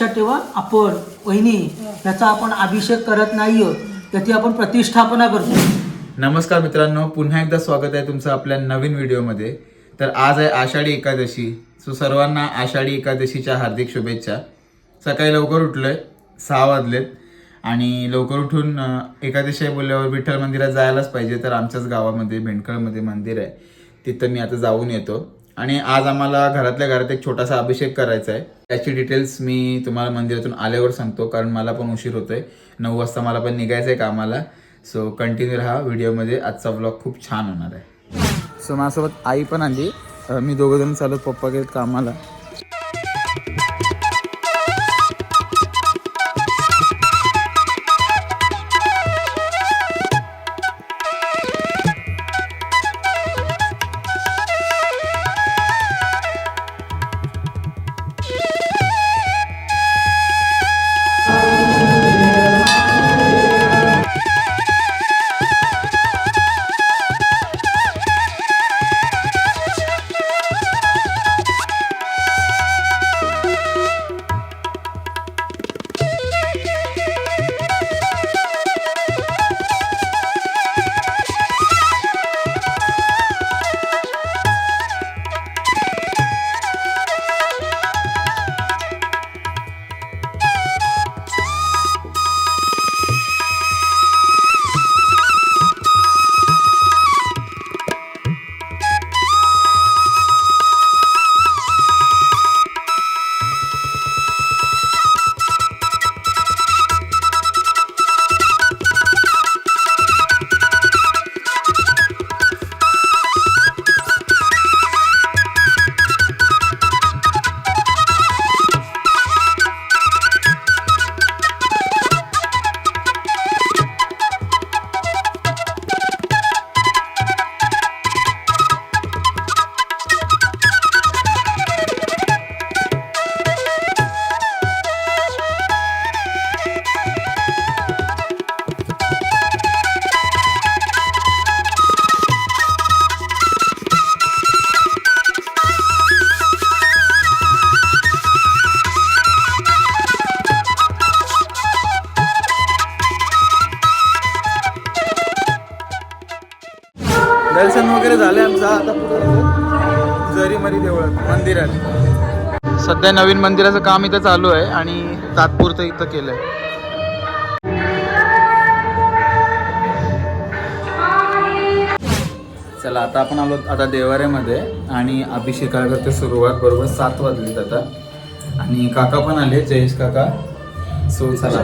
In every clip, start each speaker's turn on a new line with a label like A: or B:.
A: लक्षात ठेवा आपण वहिनी त्याचा आपण अभिषेक करत नाही आहोत त्याची आपण प्रतिष्ठापना करतो.
B: नमस्कार मित्रांनो पुन्हा एकदा स्वागत आहे तुमचं आपल्या नवीन व्हिडिओमध्ये. तर आज आहे आषाढी एकादशी. सो सर्वांना आषाढी एकादशीच्या हार्दिक शुभेच्छा. सकाळी लवकर उठलोय सहा वाजलेत. आणि लवकर उठून एकादशी बोलल्यावर विठ्ठल मंदिरात जायलाच पाहिजे तर आमच्याच गावामध्ये भेंडकळमध्ये मंदिर आहे. तिथं मी आता जाऊन येतो. आणि आज आम्हाला घरातल्या घरात एक छोटासा अभिषेक करायचा आहे. त्याची डिटेल्स मी तुम्हाला मंदिरातून आल्यावर सांगतो कारण मला पण उशीर होतोय. नऊ वाजता मला पण निघायचं आहे कामाला. सो कंटिन्यू राहा. व्हिडिओमध्ये आजचा ब्लॉग खूप छान होणार आहे. सो माझ्यासोबत आई पण आली. मी दोघं जण चालत पप्पा गेलेत कामाला. वगैरे झाले आमचं आता पुढे जरीमरी देवळात मंदिरात. सध्या नवीन मंदिराचं काम इथं चालू आहे आणि तात्पुरतं इथं केलंय. चला आता आपण आलो आता देवाऱ्यामध्ये आणि अभिषेकाला करतो सुरुवात बरोबर सात वाजलीत आता. आणि काका पण आले जयेश काका. सो चला.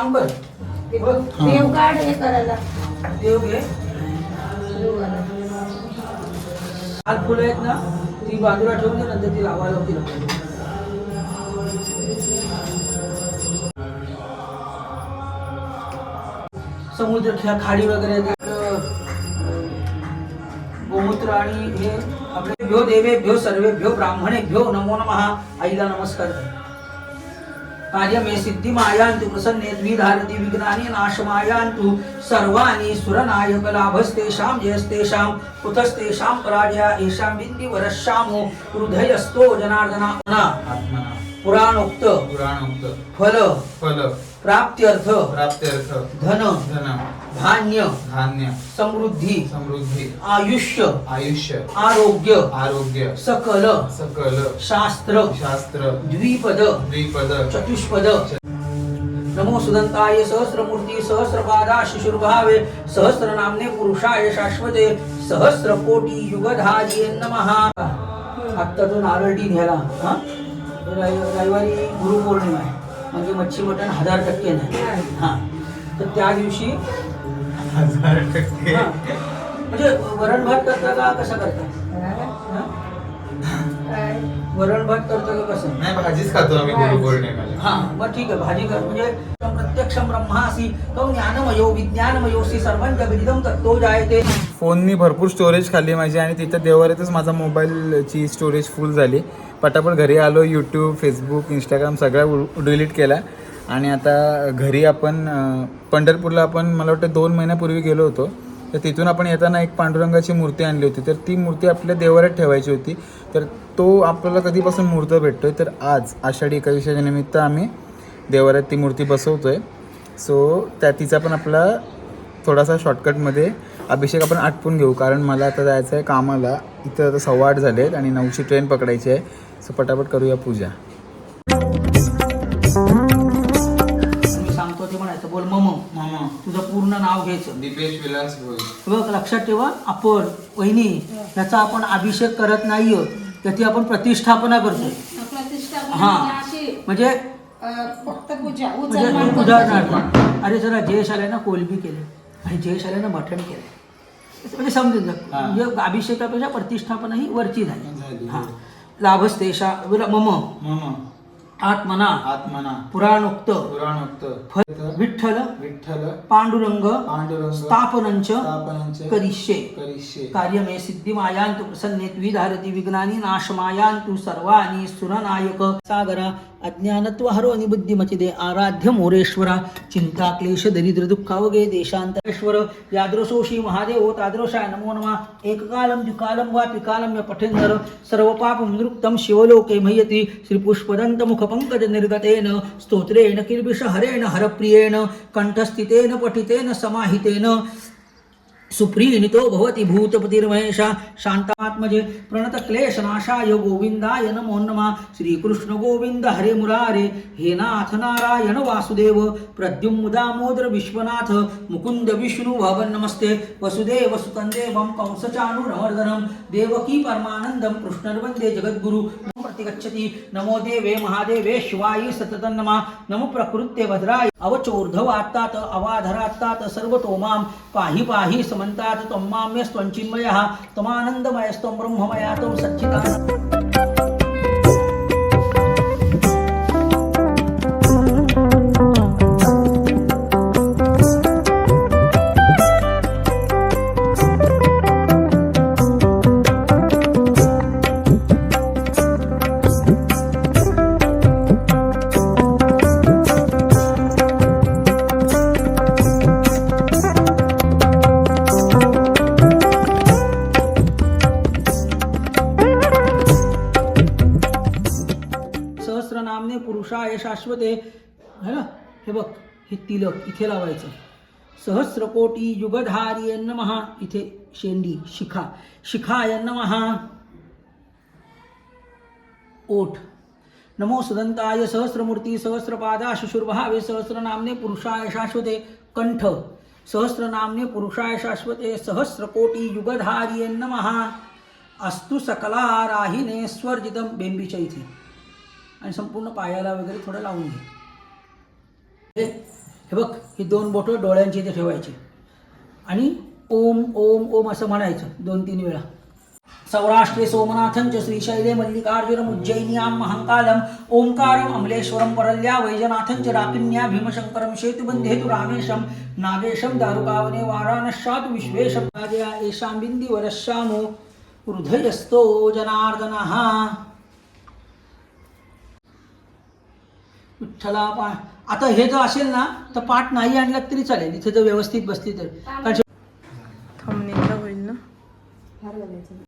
A: काम कर
C: देव काढ हे करायला.
A: देव घे. लाल फुलं आहेत ना ती बाजूला ठेवून दे नंतर ती लावायला होती समुद्र खाडी वगैरे गोमूत्र आणि हे आपले भ्यो देवे भ्यो सर्वे भ्यो ब्राह्मणे भ्यो नमो नमः. आईला नमस्कार. कर. कार्यमे सिद्धी मायांतु प्रसन्ने द्विधारती विघ्नानि नाशमायांतु सर्वाणि सुरनायक लाभस्तेषां जयस्तेषां कुतस्तेषां पराजया येषां बिन्दिवरश्यामो हृदयस्थो जनार्दना पुराणोक्त।
B: पुराणोक्त।
A: फल।
B: फल।
A: प्राप्त्यर्थ.
B: प्राप्त्यर्थ.
A: धन.
B: धन.
A: धान्य.
B: धान्य.
A: समृद्धी.
B: समृद्धी.
A: आयुष्य.
B: आयुष्य.
A: आरोग्य.
B: आरोग्य.
A: सकल.
B: सकल.
A: शास्त्र.
B: शास्त्र.
A: द्विपद.
B: द्विपद.
A: चतुष्पद. नमो सुदंताय सहस्रमूर्ती सहस्रपादा शिशुर्भावे सहस्रनामने पुरुषाय शाश्वते सहस्र कोटी युगधारिये नमः. आत्ता तो नारळटी घ्यायला हा? रवि- रविवारी गुरुपौर्णिमा आहे. म्हणजे मच्छी मटण हजार टक्के नाही हा. तर त्या दिवशी
B: हजार टक्के.
A: हा, म्हणजे वरण भात करता का कसं करता? हा? वरण भात करता का कसं?
B: नाही भाजीच खातो आम्ही
A: हा मग ठीक आहे. भाजी कर. म्हणजे प्रत्यक्ष ब्रह्मासी तो ज्ञानमयो विज्ञानमयोसी सर्वंच विदिदम तत्तो जायते.
B: फोननी भरपूर स्टोरेज खाल्ली माझी आणि तिथं देवाऱ्यातच माझा मोबाईलची स्टोरेज फुल झाली. पटापट घरी आलो यूट्यूब फेसबुक इंस्टाग्राम सगळं डिलीट केला आणि आता घरी आपण पंढरपूरला आपण मला वाटतं दोन महिन्यापूर्वी गेलो होतो. तर तिथून आपण येताना एक पांडुरंगाची मूर्ती आणली होती. तर ती मूर्ती आपल्या देवाऱ्यात ठेवायची होती. तर तो आपल्याला कधीपासून मूर्त भेटतो आहे तर आज आषाढी एकादशीच्या निमित्त आम्ही देवाऱ्यात ती मूर्ती बसवतो आहे सो त्या तिचा पण आपला थोडासा शॉर्टकटमध्ये अभिषेक आपण आटपून घेऊ कारण मला आता जायचं आहे कामाला. इथं आता सव्वा आठ झाले आहेत आणि नऊची ट्रेन पकडायची आहे. सो पटापट करूया पूजा.
A: मी सांगतो ते म्हणायचं बोल मम तुझं पूर्ण नाव घ्यायचं.
B: दीपेश विलास
A: बघ लक्षात ठेवा आपण वहिनी याचा आपण अभिषेक करत नाही त्याची आपण प्रतिष्ठापना
C: प्रतिष्ठा
A: हा. म्हणजे
C: अं, फक्त पूजा
A: म्हणजे
C: करतो.
A: उदाहरणार्थ अरे जरा जयश आल्यानं कोलबी केले आणि जयश आल्यानं मटण केलं म्हणजे समजून जा.
B: हा.
A: म्हणजे अभिषेकापेक्षा प्रतिष्ठापना ही वरची झाली.
B: झाली.
A: हा. लाभस्तेशा मम.
B: मम.
A: आत्मना.
B: आत्मना.
A: पुराणोक्त.
B: पुराणोक्त.
A: विठ्ठल.
B: विठ्ठल.
A: पांडुरंग.
B: पांडुरंग.
A: स्थापनंच.
B: स्थापनांचे.
A: करिष्ये.
B: करिष्ये.
A: कार्यमे सिद्धिमायांतु प्रसन्ने द्विधारती विघ्नानि नाशमायांतु सर्वाणि सुरनायक. सागरा. अज्ञानत्वहरो निबुद्धिमतिदे आराध्य मोरेश्वरा। चिंता क्लेश दरिद्र दुःखावगे देशांतरेश्वर। यादृशोषी महादेव तादृशाय नमो नमः। एककालं द्विकालं वा त्रिकालं य पठेन्नर। सर्वपापं नृक्तं शिवलोके मह्यति। श्रीपुष्पदन्तमुखपङ्कजनिर्गतेन स्तोत्रेण किल्बिषहरेण हरप्रियेण। कण्ठस्थितेन पठितेन समाहितेन। सुप्रीणितो भवति भूतपतिर्महेश। शान्तात्मजे प्रणतक्लेशनाशाय गोविन्दाय नमो नमः। श्रीकृष्ण हरे मुरारे। हे नाथ नारायण वासुदेव। प्रद्युम्मुदामोदर विश्वनाथ। मुकुन्द विष्णु भवन नमस्ते। वसुदेव सुतन्देवं कंसचाणूरमर्दनं देवकी परमानन्दं कृष्णर्वन्दे जगद्गुरु। प्रतिगच्छति। नमो देवे महादेवे शिवाय सततं नमः। नमो प्रकृत्य भद्राय। अवचोर्धवात्तात अवाधरात्तात सर्वतो मां पाहि पाहि त्वं माम्यस्त्वञ्चिन्मयः त्वमानन्दमयस्त्वं ब्रह्ममया त्वं सच्चिता हे तिलक इथे लावायचं. सहस्रकोटी युगधारी महा इथे शेंडी शिखा. शिखाय महा. ओठ. नमो सुदंताय सहस्रमूर्ती सहस्रपादा शुशुर्भावे सहस्रनामने पुरुषाय शाश्वते कंठ. सहस्रनामने पुरुषाय शाश्वते सहस्रकोटी युगधारी महा. अस्तु सकला राहिने स्वर्जितम बेंबीच्या इथे. आणि संपूर्ण पायाला वगैरे थोडं लावून घे. हे बघ ही दोन बोटं डोळ्यांची इथे ठेवायची. आणि ओम ओम ओम असं म्हणायचं दोन तीन वेळा. सौराष्ट्रे सोमनाथं च श्रीशैले मल्लिकार्जुन उज्जैन्यां महाकालम ओंकारम अमलेश्वरम परल्या वैजनाथं च राकिन्या भीमशंकरम शेतुबंधेतु रामेशम नागेशम दारुकावने वाराणशात विश्वेशम राजया येषां बिन्दिवरश्यामो हृदयस्थो जनार्दनः। विठ्ठला पा आता हे जर असेल ना तर पाठ नाही आणलात तरी चालेल. इथे जर व्यवस्थित बसली तर.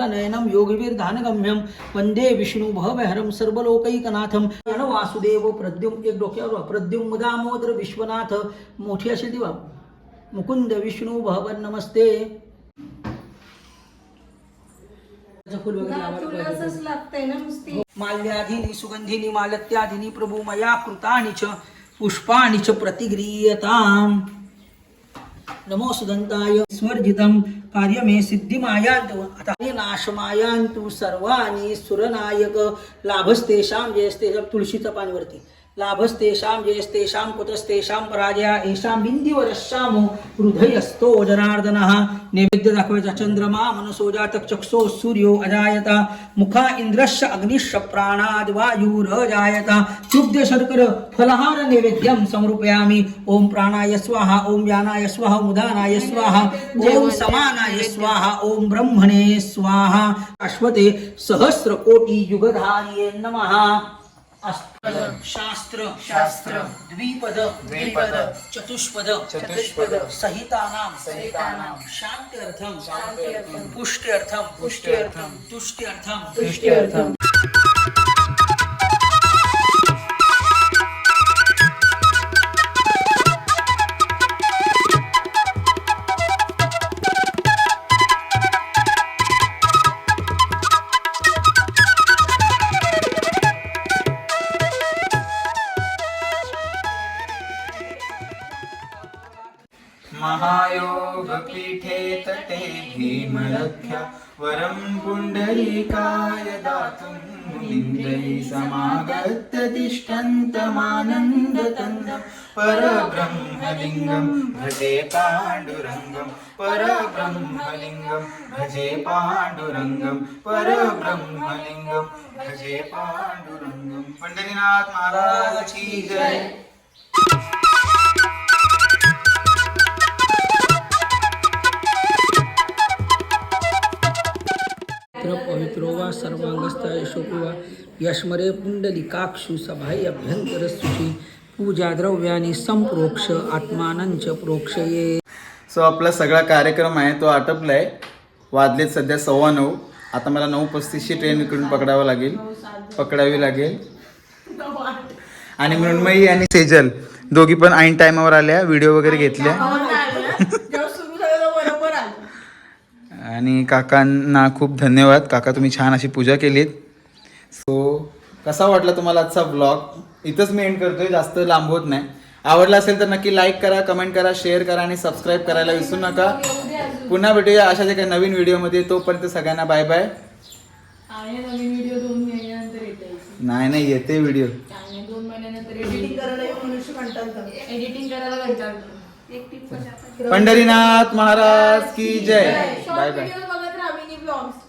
A: नयनम योगवीर धानगम्यम. वंदे विष्णू भवहरम सर्वलोकैकनाथम. यण वासुदेव प्रद्युम एक डोक्यावर. प्रद्युम मुदामोदर विश्वनाथ. मोठी अशी दिवा मुकुंद विष्णू भवन नमस्ते. माल्याधीनी सुगंधिनी मालत्याधिनी प्रभू मया कृतानि च. पुष्पाणि च प्रतिगृह्यताम् नमो सुदंताय कार्य कार्यमे सिद्धिमायान्तु। अतः नाशमायान्तु सर्वाणि सुरनायक। लाभस्तेषां जयस्तेषां तुळशीचं पानवरती लाभस्तेषां जयस्तेषां कुतस्तेषां पराजया येषां बिंदिवरश्यामो हृदयस्थो जनार्दनः। नैवेद्य दाखवायचा चंद्रमा मनसो जातक चक्षो सूर्यो अजायता। मुखा इंद्रश्च अग्निश्च प्राणाद् वायुरजायता क्षुब्ध शर्कर फलहार नैवेद्यं समर्पयामि। ओम प्राणाय स्वाहा ओम यानाय स्वाहा ओम उदानाय स्वाहा ओम समानाय स्वाहा ओम ब्रह्मणे स्वाहा। अश्वते सहस्र कोटी युगधार्ये नमः। शास्त्र
D: शास्त्र
A: द्विपद
D: द्विपद
A: चतुष्पद
D: चतुष्पद
A: सहितानां
D: सहितानां
A: शान्त्यर्थं
D: शान्त्यर्थं
A: पुष्ट्यर्थं
D: पुष्ट्यर्थं
A: तुष्ट्यर्थं
D: तुष्ट्यर्थं
B: महायोगपीठे तटे भीमलख्या वरं पुण्डरीकाय दातुं मुनिन्द्रैः समागत्य तिष्ठन्तमानन्दतन्दं परब्रह्मलिङ्गं भजे पाण्डुरङ्गं परब्रह्मलिङ्गं भजे पाण्डुरङ्गं परब्रह्मलिङ्गं भजे पाण्डुरङ्गं। पंढरीनाथ महाराज की जय।
A: पवित्रो वा सर्वांगस्ताय शोकुवा यश्मरे पुंडलिकाक्षु सभाई अभ्यंतर सुची पूजा द्रव्यानी संप्रोक्ष आत्मानंच प्रोक्षये.
B: सो आपला सगळा कार्यक्रम आहे तो आटपलाय. वाजलेत सध्या सव्वा नऊ. आता मला नऊ पस्तीसची ट्रेन इकडून पकडावं लागेल. पकडावी लागेल. आणि मृण्मयी आणि सेजल दोघी पण ऐन टायमावर आल्या व्हिडिओ वगैरे घेतल्या
C: जेव्हा सुरू झालं बरोबर आलं
B: आणि काकांना खूप धन्यवाद. काका तुम्ही छान अशी पूजा केलीत. सो कसा वाटला तुम्हाला आजचा ब्लॉग इथंच मी एंड करतोय जास्त लांब होत नाही. आवडला असेल तर नक्की लाईक करा कमेंट करा शेअर करा आणि सबस्क्राईब करायला विसरू नका. पुन्हा भेटूया अशाच एका नवीन व्हिडिओमध्ये तोपर्यंत सगळ्यांना बाय बाय
E: आणि नवीन व्हिडिओ दोन महिन्यानंतर येते.
B: नाही नाही येते व्हिडिओ
E: आणि दोन महिन्यानंतर
C: एडिटिंग करायला
B: पंढरीनाथ महाराज की जय. Bye bye